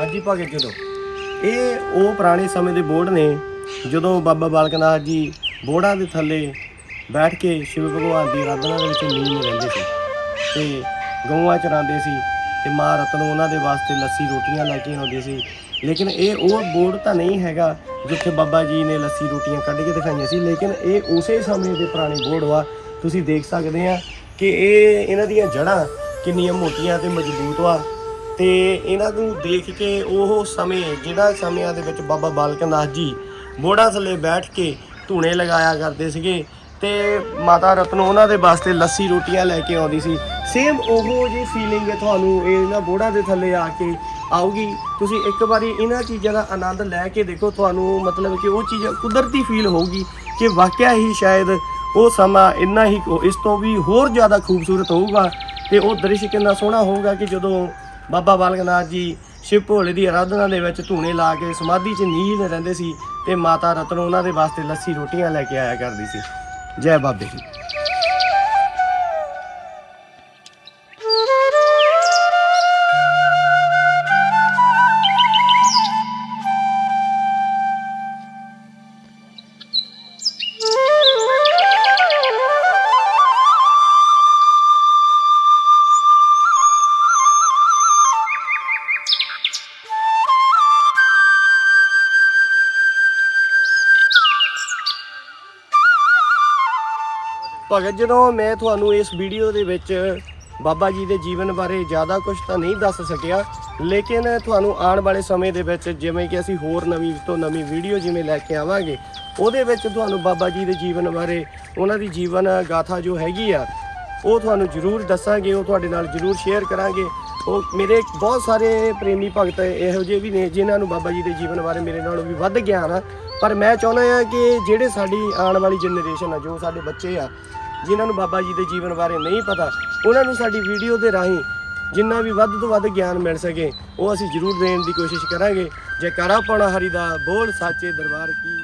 ਹਾਂਜੀ ਭਗਤ ਜਦੋਂ ਇਹ ਉਹ ਪੁਰਾਣੇ ਸਮੇਂ ਦੇ ਬੋਰਡ ਨੇ, ਜਦੋਂ ਬਾਬਾ ਬਾਲਕ ਨਾਥ ਜੀ ਬੋੜਾਂ ਦੇ ਥੱਲੇ ਬੈਠ ਕੇ ਸ਼ਿਵ ਭਗਵਾਨ ਦੀ ਆਰਾਧਨਾ ਦੇ ਵਿੱਚ ਲੀਨ ਰਹਿੰਦੇ ਸੀ ਤੇ ਗਊਆਂ ਚਰਾਉਂਦੇ ਸੀ ਤੇ ਮਾਂ ਰਤਨ ਉਹਨਾਂ ਦੇ ਵਾਸਤੇ ਲੱਸੀ ਰੋਟੀਆਂ ਲੈ ਕੇ ਆਉਂਦੇ ਸੀ। ਲੇਕਿਨ ਇਹ ਉਹ ਬੋਰਡ ਤਾਂ ਨਹੀਂ ਹੈਗਾ ਜਿੱਥੇ ਬਾਬਾ ਜੀ ਨੇ ਲੱਸੀ ਰੋਟੀਆਂ ਕੱਢ ਕੇ ਦਿਖਾਈਆਂ ਸੀ। ਲੇਕਿਨ ਇਹ ਉਸੇ ਸਮੇਂ ਦੇ ਪੁਰਾਣੇ ਬੋਰਡ ਵਾ। ਤੁਸੀਂ ਦੇਖ ਸਕਦੇ ਆ ਕਿ ਇਹ ਇਹਨਾਂ ਦੀਆਂ ਜੜ੍ਹਾਂ ਕਿੰਨੀਆਂ ਮੋਟੀਆਂ ਤੇ ਮਜ਼ਬੂਤ ਵਾ। ਤੇ ਇਹਨਾਂ ਨੂੰ ਦੇਖ ਕੇ ਉਹ ਸਮੇਂ, ਜਿਹੜਾ ਸਮਿਆਂ ਦੇ ਵਿੱਚ ਬਾਬਾ ਬਾਲਕ ਦਾਸ ਜੀ ਬੋੜਾਂ ਥੱਲੇ ਬੈਠ ਕੇ ਧੂਣੇ ਲਗਾਇਆ ਕਰਦੇ ਸੀਗੇ ਤੇ ਮਾਤਾ ਰਤਨ ਉਹਨਾਂ ਦੇ ਵਾਸਤੇ ਲੱਸੀ ਰੋਟੀਆਂ ਲੈ ਕੇ ਆਉਂਦੀ ਸੀ। ਸੇਮ ਉਹੋ ਜਿਹੀ ਫੀਲਿੰਗ ਤੁਹਾਨੂੰ ਇਹਨਾਂ ਬੋੜਾਂ ਦੇ ਥੱਲੇ ਆ ਕੇ ਆਊਗੀ। ਤੁਸੀਂ ਇੱਕ ਵਾਰੀ ਇਹਨਾਂ ਚੀਜ਼ਾਂ ਦਾ ਆਨੰਦ ਲੈ ਕੇ ਦੇਖੋ, ਤੁਹਾਨੂੰ ਮਤਲਬ ਕਿ ਉਹ ਚੀਜ਼ ਕੁਦਰਤੀ ਫੀਲ ਹੋਊਗੀ ਕਿ ਵਾਕਿਆ ਹੀ ਸ਼ਾਇਦ ਉਹ ਸਮਾਂ ਇੰਨਾ ਹੀ ਇਸ ਤੋਂ ਵੀ ਹੋਰ ਜ਼ਿਆਦਾ ਖੂਬਸੂਰਤ ਹੋਊਗਾ ਤੇ ਉਹ ਦ੍ਰਿਸ਼ ਕਿੰਨਾ ਸੋਹਣਾ ਹੋਊਗਾ ਕਿ ਜਦੋਂ ਬਾਬਾ ਬਾਲਕਨਾਥ ਜੀ ਸ਼ਿਵ ਭੋਲੇ ਦੀ ਆਰਾਧਨਾ ਦੇ ਵਿੱਚ ਧੂਣੇ ਲਾ ਕੇ ਸਮਾਧੀ 'ਚ ਨੀਲ ਰਹਿੰਦੇ ਸੀ ਤੇ ਮਾਤਾ ਰਤਨ ਉਹਨਾਂ ਦੇ ਵਾਸਤੇ ਲੱਸੀ ਰੋਟੀਆਂ ਲੈ ਕੇ ਆਇਆ ਕਰਦੀ ਸੀ। ਜੈ ਬਾਬੇ ਜੀ ਭਗਤ ਜਦੋਂ ਮੈਂ ਤੁਹਾਨੂੰ ਇਸ ਵੀਡੀਓ ਦੇ ਵਿੱਚ ਬਾਬਾ ਜੀ ਦੇ ਜੀਵਨ ਬਾਰੇ ਜ਼ਿਆਦਾ ਕੁਝ ਤਾਂ ਨਹੀਂ ਦੱਸ ਸਕਿਆ, ਲੇਕਿਨ ਤੁਹਾਨੂੰ ਆਉਣ ਵਾਲੇ ਸਮੇਂ ਦੇ ਵਿੱਚ ਜਿਵੇਂ ਕਿ ਅਸੀਂ ਹੋਰ ਨਵੀਂ ਤੋਂ ਨਵੀਂ ਵੀਡੀਓ ਜਿਵੇਂ ਲੈ ਕੇ ਆਵਾਂਗੇ, ਉਹਦੇ ਵਿੱਚ ਤੁਹਾਨੂੰ ਬਾਬਾ ਜੀ ਦੇ ਜੀਵਨ ਬਾਰੇ, ਉਹਨਾਂ ਦੀ ਜੀਵਨ ਗਾਥਾ ਜੋ ਹੈਗੀ ਆ, ਉਹ ਤੁਹਾਨੂੰ ਜ਼ਰੂਰ ਦੱਸਾਂਗੇ, ਉਹ ਤੁਹਾਡੇ ਨਾਲ ਜ਼ਰੂਰ ਸ਼ੇਅਰ ਕਰਾਂਗੇ। ਉਹ ਮੇਰੇ ਬਹੁਤ ਸਾਰੇ ਪ੍ਰੇਮੀ ਭਗਤ ਇਹੋ ਜਿਹੇ ਵੀ ਨੇ, ਜਿਨ੍ਹਾਂ ਨੂੰ ਬਾਬਾ ਜੀ ਦੇ ਜੀਵਨ ਬਾਰੇ ਮੇਰੇ ਨਾਲੋਂ ਵੀ ਵੱਧ ਗਿਆਨ ਆ। ਪਰ ਮੈਂ ਚਾਹੁੰਦਾ ਹਾਂ ਕਿ ਜਿਹੜੇ ਸਾਡੀ ਆਉਣ ਵਾਲੀ ਜਨਰੇਸ਼ਨ ਆ, ਜੋ ਸਾਡੇ ਬੱਚੇ ਆ, ਜਿਨ੍ਹਾਂ ਨੂੰ ਬਾਬਾ ਜੀ ਦੇ ਜੀਵਨ ਬਾਰੇ ਨਹੀਂ ਪਤਾ, ਉਹਨਾਂ ਨੂੰ ਸਾਡੀ ਵੀਡੀਓ ਦੇ ਰਾਹੀਂ ਜਿੰਨਾ ਵੀ ਵੱਧ ਤੋਂ ਵੱਧ ਗਿਆਨ ਮਿਲ ਸਕੇ, ਉਹ ਅਸੀਂ ਜ਼ਰੂਰ ਦੇਣ ਦੀ ਕੋਸ਼ਿਸ਼ ਕਰਾਂਗੇ। ਜੈਕਾਰਾ ਪਾਉਣਾ ਹਰੀ ਦਾ ਬੋਲ, ਸਾਚੇ ਦਰਬਾਰ ਕੀ